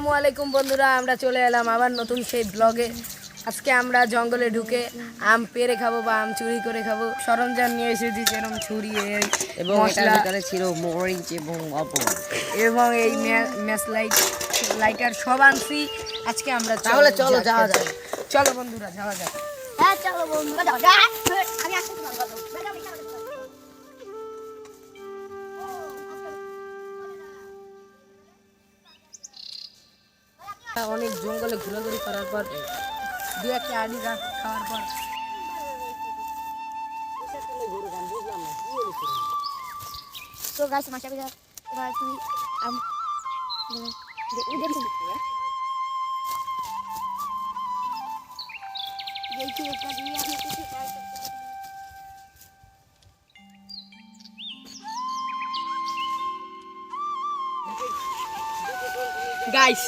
আসসালামু আলাইকুম বন্ধুরা আমরা চলে এলাম আবার নতুন সেই ব্লগে আজকে আমরা জঙ্গলে ঢুকে আম পেরে খাব বা আম চুরি করে খাব। সরঞ্জাম নিয়ে এসেছি যেরকম ছুরি এবং মশলা ছিল মরিচ এবং অপর এবং এই ম্যাচ লাইট লাইটার সব আনছি। আজকে আমরা তাহলে চলো, যাওয়া খেতে। চলো বন্ধুরা যাওয়া যাক। হ্যাঁ চলো বন্ধুরা অনেক জঙ্গলে ঘোরাঘুরি করার পর দু একটা আড়ি গাছ খাওয়ার পর। তো গাছ মাসা করে এবার তুই আম দেখি দেখি একটা দিয়ে আমি কিছু গাইস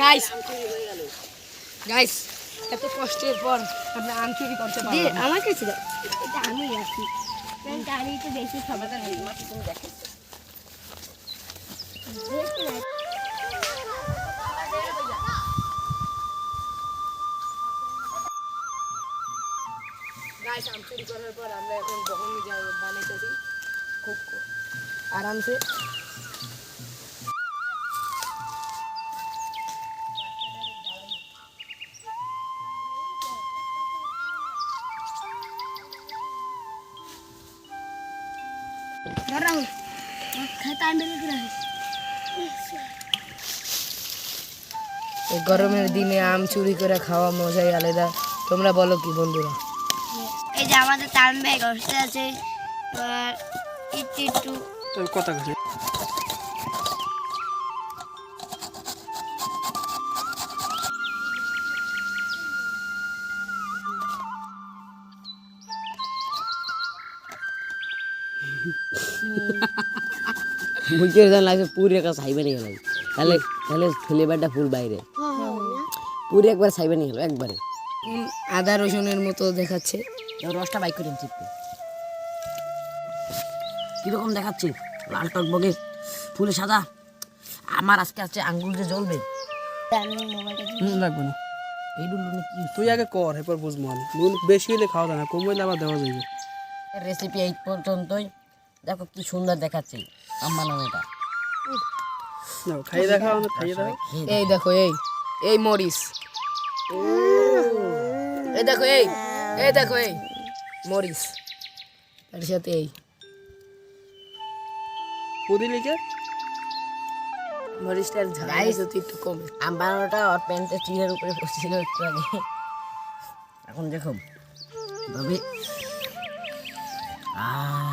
গাইস গাইস এত কষ্টের পর আপনি আম চুরি করতে দিয়ে পারবেন আমার কাছে দাও। এটা আমি রাখি। তার একটু বেশি খাবার গাইস আম চুরি করার পর আমরা এখন বহমি বানাইতেছি। খুব আরামসে। গরমের দিনে আম চুরি করে খাওয়া মজাই আলাদা। তোমরা বলো কি বন্ধুরা? এই যে আমাদের টার্ম ব্যাগ বসতে আছে একটু একটু তোর কথা মুখের যেন লাগছে পুরি একটা সাইবে নিয়ে গেল তাহলে তাহলে ফ্লেভারটা ফুল বাইরে। পুরি একবার সাইবে নিয়ে গেল একবারে। আদা রসুনের মতো দেখাচ্ছে। রসটা বাইক করে চিপতে কীরকম দেখাচ্ছে? লাল টকবগে ফুলে সাদা। আমার আজকে আছে আঙ্গুল যে জ্বলবে। লাগবে না। এই কি? তুই আগে কর এরপর বুঝব আমি। নুন বেশি হলে খাওয়া যায় না কম হলে আবার দেওয়া যাবে রেসিপি এই পর্যন্তই। দেখো কি সুন্দর দেখাচ্ছে। আম বানানোটা না খাইয়ে দেখাও খাইয়ে দেখাও। এই দেখো। এই এই মরিস এই দেখো এই এই দেখো এই মরিস তার সাথে এই। পুদি মরিচটার ঝাল যদি একটু কমে। আম বানানোটা ওর প্যান্টের চিরের উপরে পড়ছিল একটু আগে এখন দেখো তবে আহ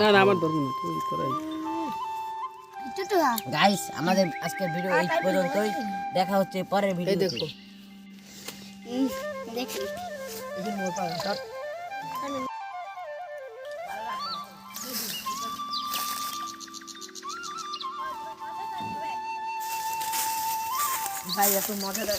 না না আমার না তুই করাই খা। গাইস আমাদের আজকের ভিডিও এই পর্যন্তই। দেখা হচ্ছে পরের ভিডিও দেখো। ভাই এত মজাদার।